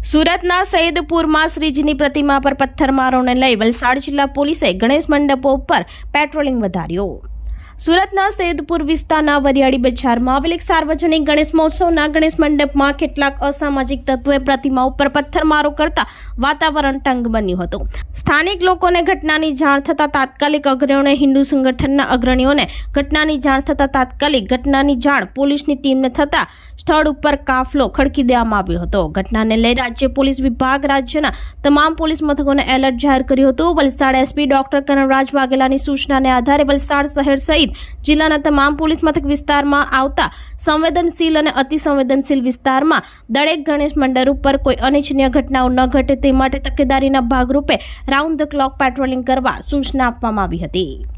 સુરતના સૈદપુરમાં શ્રીજીની પ્રતિમા પર પથ્થરમારોને લઈ વલસાડ જિલ્લા પોલીસે ગણેશ મંડપો પર પેટ્રોલિંગ વધાર્યું. સુરતના સૈદપુર વિસ્તારના વરિયાળી બજારમાં આવેલ એક સાર્વજનિક ગણેશ મહોત્સવના ગણેશ મંડપમાં કેટલાક અસામાજિક તત્વોએ પ્રતિમા ઉપર પથ્થરમારો કરતા વાતાવરણ તંગ બન્યું હતું. સ્થાનિક લોકોને ઘટનાની જાણ થતાં તાત્કાલિક અગ્રણીઓને હિન્દુ સંગઠનના અગ્રણીઓને ઘટનાની જાણ થતાં તાત્કાલિક ઘટનાની જાણ પોલીસની ટીમને થતાં સ્થળ ઉપર કાફલો ખડકી દેવામાં આવ્યો હતો. ઘટનાને લઈ રાજ્ય પોલીસ વિભાગ રાજ્યના તમામ પોલીસ મથકોને એલર્ટ જાહેર કર્યું હતું. વલસાડ એસપી ડોક્ટર કનરાજ વાઘેલાની સૂચનાને આધારે વલસાડ શહેર સહિત જિલ્લાના તમામ પોલીસ મથક વિસ્તારમાં આવતા સંવેદનશીલ અને અતિસંવેદનશીલ વિસ્તારમાં દરેક ગણેશ મંડળ ઉપર કોઈ અનિચ્છનીય ઘટનાઓ ન ઘટે તે માટે તકેદારીના ભાગરૂપે રાઉન્ડ ધ ક્લોક પેટ્રોલિંગ કરવા સૂચના આપવામાં આવી હતી.